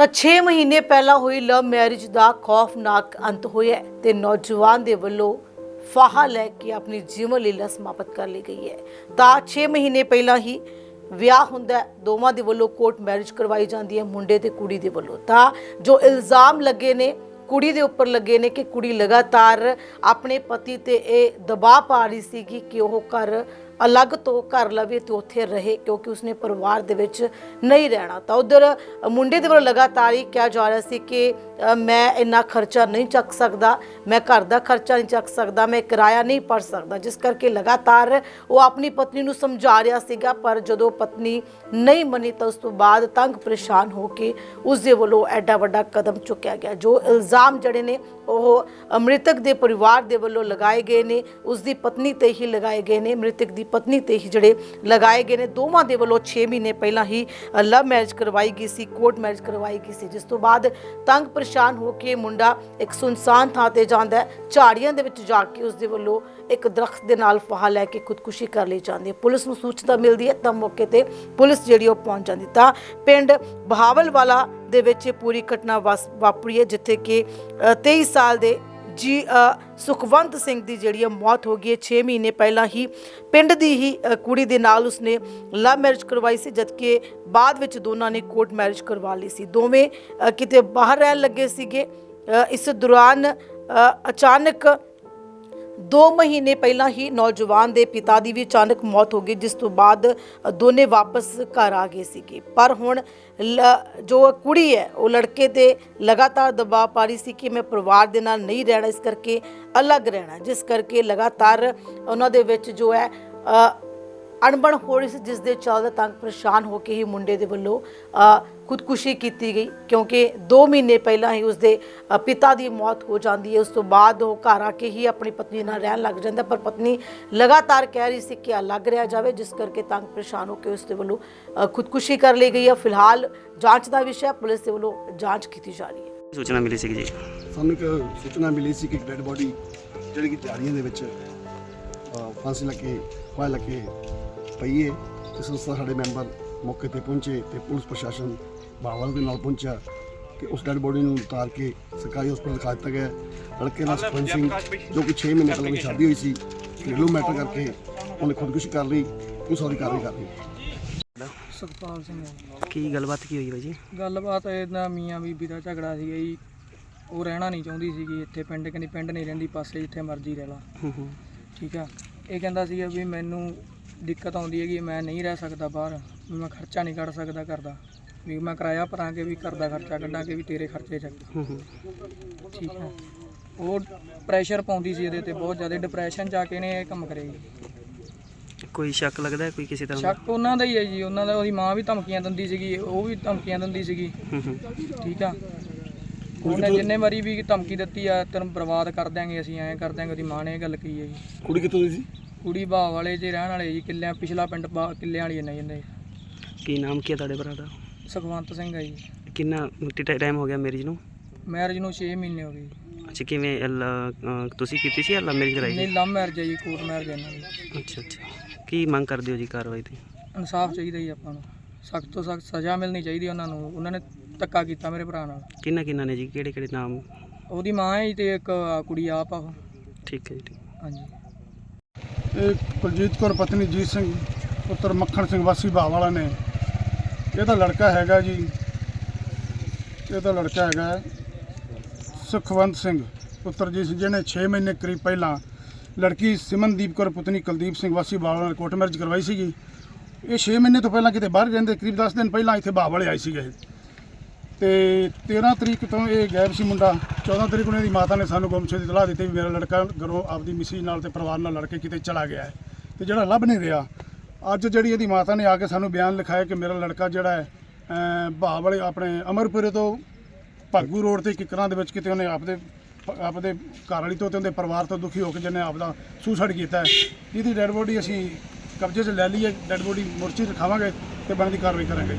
ਤਾਂ 6 ਮਹੀਨੇ ਪਹਿਲਾਂ ਹੋਈ ਲਵ ਮੈਰਿਜ ਦਾ ਖੌਫਨਾਕ ਅੰਤ ਹੋਇਆ ਹੈ ਤੇ ਨੌਜਵਾਨ ਦੇ ਵੱਲੋਂ ਫਾਹਾ ਲੈ ਕੇ ਆਪਣੀ ਜੀਵਨ ਲੀਲਾ ਸਮਾਪਤ ਕਰ ਲਈ ਗਈ ਹੈ। ਤਾਂ 6 ਮਹੀਨੇ ਪਹਿਲਾਂ ਹੀ ਵਿਆਹ ਹੁੰਦਾ ਦੋਵਾਂ ਦੇ ਵੱਲੋਂ ਕੋਰਟ ਮੈਰਿਜ ਕਰਵਾਈ ਜਾਂਦੀ ਹੈ ਮੁੰਡੇ ਤੇ ਕੁੜੀ ਦੇ ਵੱਲੋਂ। ਤਾਂ ਜੋ ਇਲਜ਼ਾਮ ਲੱਗੇ ਨੇ, ਕੁੜੀ ਦੇ ਉੱਪਰ ਲੱਗੇ ਨੇ ਕਿ ਕੁੜੀ ਲਗਾਤਾਰ ਆਪਣੇ ਪਤੀ ਤੇ ਇਹ ਦਬਾਅ ਪਾ ਰਹੀ ਸੀ ਕਿ ਉਹ ਘਰ ਅਲੱਗ ਤੋਂ ਘਰ ਲਵੇ ਤੇ ਉੱਥੇ ਰਹੇ ਕਿਉਂਕਿ ਉਸਨੇ ਪਰਿਵਾਰ ਦੇ ਵਿੱਚ ਨਹੀਂ ਰਹਿਣਾ। ਤਾਂ ਉਧਰ ਮੁੰਡੇ ਦੇ ਵੱਲੋਂ ਲਗਾਤਾਰ ਹੀ ਕਿਹਾ ਜਾ ਰਿਹਾ ਸੀ ਕਿ ਮੈਂ ਇੰਨਾ ਖਰਚਾ ਨਹੀਂ ਚੱਕ ਸਕਦਾ, ਮੈਂ ਘਰ ਦਾ ਖਰਚਾ ਨਹੀਂ ਚੱਕ ਸਕਦਾ, ਮੈਂ ਕਿਰਾਇਆ ਨਹੀਂ ਭਰ ਸਕਦਾ। ਜਿਸ ਕਰਕੇ ਲਗਾਤਾਰ ਉਹ ਆਪਣੀ ਪਤਨੀ ਨੂੰ ਸਮਝਾ ਰਿਹਾ ਸੀਗਾ, ਪਰ ਜਦੋਂ ਪਤਨੀ ਨਹੀਂ ਮੰਨੀ ਤਾਂ ਉਸ ਤੋਂ ਬਾਅਦ ਤੰਗ ਪਰੇਸ਼ਾਨ ਹੋ ਕੇ ਉਸ ਦੇ ਵੱਲੋਂ ਐਡਾ ਵੱਡਾ ਕਦਮ ਚੁੱਕਿਆ ਗਿਆ। ਜੋ ਇਲਜ਼ਾਮ ਜਿਹੜੇ ਨੇ, ਉਹ ਮ੍ਰਿਤਕ ਦੇ ਪਰਿਵਾਰ ਦੇ ਵੱਲੋਂ ਲਗਾਏ ਗਏ ਨੇ ਉਸ ਦੀ ਪਤਨੀ ਤੇ ਹੀ ਲਗਾਏ ਗਏ ਨੇ। ਮ੍ਰਿਤਕ ਦੀ ਪਤਨੀ ਤੇ ਹੀ ਜਿਹੜੇ ਲਗਾਏ ਗਏ ਨੇ। ਦੋਵਾਂ ਦੇ ਵੱਲੋਂ 6 ਮਹੀਨੇ ਪਹਿਲਾਂ ਹੀ ਲਵ ਮੈਰਿਜ ਕਰਵਾਈ ਗਈ ਸੀ ਕੋਰਟ ਮੈਰਿਜ ਕਰਵਾਈ ਗਈ ਸੀ ਜਿਸ ਤੋਂ ਬਾਅਦ ਤੰਗ ਪਰੇਸ਼ਾਨ ਹੋ ਕੇ ਮੁੰਡਾ ਇੱਕ ਸੁਨਸਾਨ ਥਾਂ ਤੇ ਜਾਂਦਾ ਝਾੜੀਆਂ ਦੇ ਵਿੱਚ ਜਾ ਕੇ ਉਸ ਦੇ ਵੱਲੋਂ ਇੱਕ ਦਰਖਤ ਦੇ ਨਾਲ ਫਾਹਾ ਲੈ ਕੇ ਖੁਦਕੁਸ਼ੀ ਕਰ ਲਈ ਜਾਂਦੀ ਹੈ। ਪੁਲਿਸ ਨੂੰ ਸੂਚਨਾ ਮਿਲਦੀ ਹੈ ਤਾਂ ਮੌਕੇ ਤੇ ਪੁਲਿਸ ਜਿਹੜੀ ਉਹ ਪਹੁੰਚ ਜਾਂਦੀ ਤਾਂ ਪਿੰਡ ਬਹਾਵਲਵਾਲਾ ਦੇ ਵਿੱਚ ਇਹ ਪੂਰੀ ਘਟਨਾ ਵਾਸ- ਵਾਪਰੀ ਹੈ ਜਿੱਥੇ ਕਿ ਅ, 23 ਸਾਲ ਦੇ ਜੀ ਸੁਖਵੰਤ ਸਿੰਘ ਦੀ ਜਿਹੜੀ ਹੈ ਮੌਤ ਹੋ ਗਈ ਹੈ 6 ਮਹੀਨੇ ਪਹਿਲਾਂ ਹੀ ਪਿੰਡ ਦੀ ਹੀ ਕੁੜੀ ਦੇ ਨਾਲ ਉਸਨੇ ਲਵ ਮੈਰਿਜ ਕਰਵਾਈ ਸੀ, ਜਦਕਿ ਬਾਅਦ ਵਿੱਚ ਦੋਨਾਂ ਨੇ ਕੋਰਟ ਮੈਰਿਜ ਕਰਵਾ ਲਈ ਸੀ। ਦੋਵੇਂ ਕਿਤੇ ਬਾਹਰ ਰਹਿਣ ਲੱਗੇ ਸੀਗੇ। ਇਸ ਦੌਰਾਨ ਅਚਾਨਕ 2 ਮਹੀਨੇ ਪਹਿਲਾਂ ਹੀ ਨੌਜਵਾਨ ਦੇ ਪਿਤਾ ਦੀ ਵੀ ਅਚਾਨਕ ਮੌਤ ਹੋ ਗਈ, ਜਿਸ ਤੋਂ ਬਾਅਦ ਦੋਨੇ ਵਾਪਸ ਘਰ ਆ ਗਏ ਸੀਗੇ। ਪਰ ਹੁਣ ਲ- ਜੋ ਕੁੜੀ ਹੈ, ਉਹ ਲੜਕੇ ਤੇ ਲਗਾਤਾਰ ਦਬਾਅ ਪਾ ਰਹੀ ਸੀ ਕਿ ਮੈਂ ਪਰਿਵਾਰ ਦੇ ਨਾਲ ਨਹੀਂ ਰਹਿਣਾ, ਇਸ ਕਰਕੇ ਅਲੱਗ ਰਹਿਣਾ, ਜਿਸ ਕਰਕੇ ਲਗਾਤਾਰ ਉਹਨਾਂ ਦੇ ਵਿੱਚ ਜੋ ਹੈ ਅਣਬਣ ਹੋ ਰਹੀ ਸੀ, ਜਿਸ ਦੇ ਚੱਲਦੇ ਤੰਗ ਪਰੇਸ਼ਾਨ ਹੋ ਕੇ ਹੀ ਮੁੰਡੇ ਦੇ ਵੱਲੋਂ ਖੁਦਕੁਸ਼ੀ ਕੀਤੀ ਗਈ ਕਿਉਂਕਿ 2 ਮਹੀਨੇ ਪਹਿਲਾਂ ਹੀ ਉਸਦੇ ਪਿਤਾ ਦੀ ਮੌਤ ਹੋ ਜਾਂਦੀ ਹੈ ਉਸ ਤੋਂ ਬਾਅਦ ਉਹ ਘਰ ਆ ਕੇ ਹੀ ਆਪਣੀ ਪਤਨੀ ਨਾਲ ਰਹਿਣ ਲੱਗ ਜਾਂਦਾ ਪਰ ਪਤਨੀ ਲਗਾਤਾਰ ਕਹਿ ਰਹੀ ਸੀ ਕਿ ਅਲੱਗ ਰਿਹਾ ਜਾਵੇ ਜਿਸ ਕਰਕੇ ਤੰਗ ਪਰੇਸ਼ਾਨ ਹੋ ਕੇ ਉਸ ਦੇ ਵੱਲੋਂ ਖੁਦਕੁਸ਼ੀ ਕਰ ਲਈ ਗਈ ਹੈ। ਫਿਲਹਾਲ ਜਾਂਚ ਦਾ ਵਿਸ਼ਾ ਪੁਲਿਸ ਦੇ ਵੱਲੋਂ ਜਾਂਚ ਕੀਤੀ ਜਾ ਰਹੀ ਹੈ। ਸੂਚਨਾ ਮਿਲੀ ਸੀ ਜੀ। ਸਾਨੂੰ ਇੱਕ ਸੂਚਨਾ ਮਿਲੀ ਸੀ ਕਿ ਡੈੱਡ ਬੋਡੀ ਜਿਹੜੀ ਕਿ ਝਾੜੀਆਂ ਦੇ ਵਿੱਚ ਫਾਂਸੀ ਲੱਗੇ ਫਾਇ ਲੱਗੇ ਪਈ ਹੈ। ਤੇ ਸੰਸਥਾ ਸਾਡੇ ਮੈਂਬਰ ਮੌਕੇ ਤੇ ਪਹੁੰਚੇ ਤੇ ਪੁਲਿਸ ਪ੍ਰਸ਼ਾਸਨ ਬਾਵਲ ਦੇ ਨਾਲ ਪਹੁੰਚਿਆ ਕਿ ਉਸ ਡੈੱਡ ਬੋਡੀ ਨੂੰ ਉਤਾਰ ਕੇ ਸਰਕਾਰੀ ਹਸਪਤਾਲ ਦਿਖਾ ਦਿੱਤਾ ਗਿਆ। ਲੜਕੇ ਦਾ ਸੁਖਵੰਤ ਸਿੰਘ ਜੋ ਕਿ 6 ਮਹੀਨੇ ਪਹਿਲਾਂ ਸ਼ਾਦੀ ਹੋਈ ਸੀ ਘਰੇਲੂ ਮੈਟਰ ਕਰਕੇ ਉਹਨੇ ਖੁਦਕੁਸ਼ੀ ਕਰ ਲਈ ਉਸ ਉਹਦੀ ਕਾਰਵਾਈ ਕਰ ਲਈ ਸੁਖਪਾਲ ਸਿੰਘ। ਕੀ ਗੱਲਬਾਤ ਕੀ ਹੋਈ ਬਾਈ ਜੀ? ਗੱਲਬਾਤ ਇਹਦਾ ਮੀਆਂ ਬੀਬੀ ਦਾ ਝਗੜਾ ਸੀਗਾ ਜੀ। ਉਹ ਰਹਿਣਾ ਨਹੀਂ ਚਾਹੁੰਦੀ ਸੀਗੀ ਇੱਥੇ ਪਿੰਡ ਕਹਿੰਦੀ ਪਿੰਡ ਨਹੀਂ ਰਹਿੰਦੀ ਪਾਸੇ ਜਿੱਥੇ ਮਰਜ਼ੀ ਰਹਿ ਲਾ। ਹੂੰ ਹੂੰ। ਠੀਕ ਆ? ਇਹ ਕਹਿੰਦਾ ਸੀਗਾ ਵੀ ਮੈਨੂੰ ਦਿੱਕਤ ਆਉਂਦੀ ਹੈਗੀ ਮੈਂ ਨਹੀਂ ਰਹਿ ਸਕਦਾ ਬਾਹਰ। ਵੀ ਮੈਂ ਖਰਚਾ ਨਹੀਂ ਕੱਢ ਸਕਦਾ ਘਰ ਦਾ ਵੀ ਮੈਂ ਕਿਰਾਇਆ ਭਰਾਂਗੇ ਵੀ ਘਰ ਦਾ ਖਰਚਾ ਕੱਢਾਂਗੇ ਵੀ ਤੇਰੇ ਖਰਚੇ ਚੱਕ। ਹੂੰ ਹੂੰ। ਠੀਕ ਆ ਉਹ ਪ੍ਰੈਸ਼ਰ ਪਾਉਂਦੀ ਸੀ ਇਹਦੇ ਤੇ ਬਹੁਤ ਜ਼ਿਆਦਾ ਡਿਪਰੈਸ਼ਨ ਚ ਆ ਕੇ ਨੇ ਇਹ ਕੰਮ ਕਰੇ ਜੀ। ਕੋਈ ਸ਼ੱਕ ਲੱਗਦਾ ਹੈ? ਕੋਈ ਕਿਸੇ ਤਰ੍ਹਾਂ ਦਾ? ਸ਼ੱਕ ਉਹਨਾਂ ਦਾ ਹੀ ਹੈ ਜੀ। ਉਹਨਾਂ ਦਾ ਉਹਦੀ ਮਾਂ ਵੀ ਧਮਕੀਆਂ ਦਿੰਦੀ ਸੀਗੀ ਉਹ ਵੀ ਧਮਕੀਆਂ ਦਿੰਦੀ ਸੀਗੀ। ਹੂੰ ਹੂੰ। ਠੀਕ ਆ। ਉਹਨੇ ਜਿੰਨੇ ਵਾਰੀ ਵੀ ਧਮਕੀ ਦਿੱਤੀ ਆ ਤੈਨੂੰ ਬਰਬਾਦ ਕਰ ਦਿਆਂਗੇ ਅਸੀਂ ਐਂ ਕਰ ਦਿਆਂਗੇ ਉਹਦੀ ਮਾਂ ਨੇ ਇਹ ਗੱਲ ਕਹੀ ਹੈ ਜੀ। ਕੁੜੀ ਕਿੱਥੋਂ ਦੀ ਸੀ? ਕੁੜੀ ਬਾਹ ਵਾਲੇ ਜੇ ਰਹਿਣ ਵਾਲੇ ਜੀ ਕਿੱਲਿਆਂ ਪਿਛਲਾ ਪਿੰਡ ਬਾ ਕਿੱਲਿਆਂ ਵਾਲੀ ਨੇ ਜਾਂਦੇ ਕੀ ਨਾਮ ਕੀ ਹੈ ਤੁਹਾਡੇ ਭਰਾ ਦਾ? ਸੁਖਵੰਤ ਸਿੰਘ ਆ ਜੀ। ਕਿੰਨਾ ਟਾਈਮ ਹੋ ਗਿਆ ਮੈਰਿਜ ਨੂੰ? ਮੈਰਿਜ ਨੂੰ 6 ਮਹੀਨੇ ਹੋ ਗਏ ਜੀ। ਅੱਛਾ ਕਿਵੇਂ ਲ- ਅਹ ਤੁਸੀਂ ਕੀਤੀ ਸੀ ਜਾਂ ਲਵ ਮੈਰਿਜ ਕਰਾਈ ਨਹੀਂ ਸੀ ਲਵ ਮੈਰਿਜ ਹੈ ਜੀ ਕੋਰਟ ਮੈਰਿਜ ਇਹਨਾਂ ਦੀ। ਅੱਛਾ ਅੱਛਾ। ਕੀ ਮੰਗ ਕਰਦੇ ਹੋ ਜੀ ਕਾਰਵਾਈ ਤੇ? ਇਨਸਾਫ ਚਾਹੀਦਾ ਜੀ ਆਪਾਂ ਨੂੰ। ਸਖਤ ਤੋਂ ਸਖਤ ਸਜ਼ਾ ਮਿਲਣੀ ਚਾਹੀਦੀ ਉਹਨਾਂ ਨੂੰ। ਉਹਨਾਂ ਨੇ ਧੱਕਾ ਕੀਤਾ ਮੇਰੇ ਭਰਾ ਨਾਲ। ਕਿੰਨਾ ਕਿੰਨਾ ਨੇ ਜੀ? ਕਿਹੜੇ ਕਿਹੜੇ ਨਾਮ? ਉਹਦੀ ਮਾਂ ਹੈ ਜੀ ਤੇ ਇੱਕ ਆਹ ਕੁੜੀ ਆਪ ਆ ਉਹ। ਠੀਕ ਹੈ ਜੀ ਠੀਕ। ਹਾਂਜੀ। ਇਹ ਕੁਲਜੀਤ ਕੌਰ ਪਤਨੀ ਜੀਤ ਸਿੰਘ ਪੁੱਤਰ ਮੱਖਣ ਸਿੰਘ ਵਾਸੀ ਵਾਲਾ ਨੇ। ਇਹਦਾ ਲੜਕਾ ਹੈਗਾ ਜੀ। ਇਹਦਾ ਲੜਕਾ ਹੈਗਾ ਸੁਖਵੰਤ ਸਿੰਘ ਪੁੱਤਰ ਜੀ ਸੀ ਜਿਹਨੇ 6 ਮਹੀਨੇ ਕਰੀਬ ਪਹਿਲਾਂ ਲੜਕੀ ਸਿਮਨਦੀਪ ਕੌਰ, ਪੁੱਤਨੀ ਕੁਲਦੀਪ ਸਿੰਘ, ਵਾਸੀ ਵਾਲਾ ਨਾਲ ਕੋਰਟ ਮੈਰਿਜ ਕਰਵਾਈ ਸੀਗੀ। ਇਹ 6 ਮਹੀਨੇ ਤੋਂ ਪਹਿਲਾਂ ਕਿਤੇ ਬਾਹਰ ਰਹਿੰਦੇ, ਕਰੀਬ 10 ਦਿਨ ਪਹਿਲਾਂ ਇੱਥੇ ਵਾਲੇ ਆਏ ਸੀਗੇ ਇਹ। ਤੇ 13 ਤਰੀਕ ਤੋਂ ਇਹ ਗਾਇਬ ਸੀ ਮੁੰਡਾ। 14 ਤਰੀਕ ਨੂੰ ਇਹਦੀ ਮਾਤਾ ਨੇ ਸਾਨੂੰ ਗੁੰਮਸ਼ੁਦੇ ਦੀ ਤਲਾਹ ਦਿੱਤੀ ਵੀ ਮੇਰਾ ਲੜਕਾ ਘਰੋਂ ਆਪਦੀ ਮਿਸੀ ਨਾਲ ਤੇ ਪਰਿਵਾਰ ਨਾਲ ਲੜ ਕੇ ਕਿਤੇ ਚਲਾ ਗਿਆ ਹੈ। ਤੇ ਜਿਹੜਾ ਲੱਭ ਨਹੀਂ ਰਿਹਾ ਅੱਜ ਜਿਹੜੀ ਇਹਦੀ ਮਾਤਾ ਨੇ ਆ ਕੇ ਸਾਨੂੰ ਬਿਆਨ ਲਿਖਾਇਆ ਕਿ ਮੇਰਾ ਲੜਕਾ ਜਿਹੜਾ ਹੈ ਅਮ, ਭਾਅ ਵਾਲੇ ਆਪਣੇ ਅਮਰਪੁਰੇ ਤੋਂ ਭਾਗੂ ਰੋਡ ਤੇ ਕਿਕਰਾਂ ਦੇ ਵਿੱਚ ਕਿਤੇ ਉਹਨੇ ਆਪਦੇ ਆਪਦੇ ਘਰ ਵਾਲੀ ਤੋਂ ਤੇ ਉਹਦੇ ਪਰਿਵਾਰ ਤੋਂ ਦੁਖੀ ਹੋ ਕੇ ਜਿਹਨੇ ਆਪਦਾ ਸੁਸਾਈਡ ਕੀਤਾ ਇਹਦੀ ਡੈੱਡ ਬੋਡੀ ਅਸੀਂ ਕਬਜ਼ੇ 'ਚ ਲੈ ਲਈ ਹੈ ਡੈੱਡ ਬੋਡੀ ਮੁਰਚੀ ਰਖਾਵਾਂਗੇ ਤੇ ਬਣਦੀ ਕਾਰਵਾਈ ਕਰਾਂਗੇ